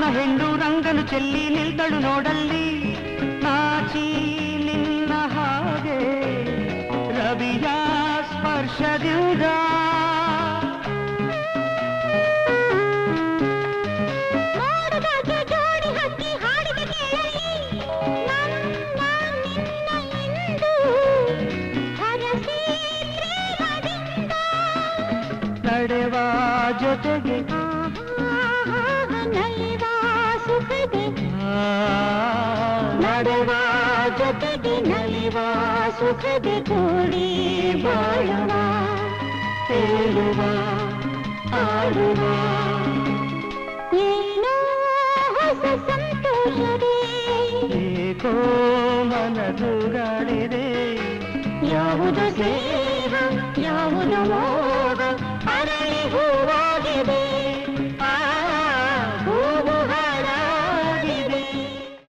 ನನ್ನ ಹೆಣ್ಣು ರಂಗನು ಚೆಲ್ಲಿ ನಿಲ್ದಳು ನೋಡಲ್ಲಿ ನಾಚಿ ನಿನ್ನ ಹಾಗೆ ರವಿಯ ಸ್ಪರ್ಶದಿಂದ ಮೋಡದ ಜೋಡಿ ನಡೆವ ಜೊತೆಗೆ ನಲಿವ ಸುಖದೆ ಕೂಡಿ ಬಾಳುವ ತೇಲುವ ಆಡುವ ಏನೋ ಹೊಸ ಸಂತೋಷವೇ ಏಕೋ ಮನದುಗಾಡಿದೆ ಯಾವುದು ಸ್ನೇಹ ಯಾವುದು ಮೋಹ ಅರಳಿ ಹೂವಾಗಿದೆ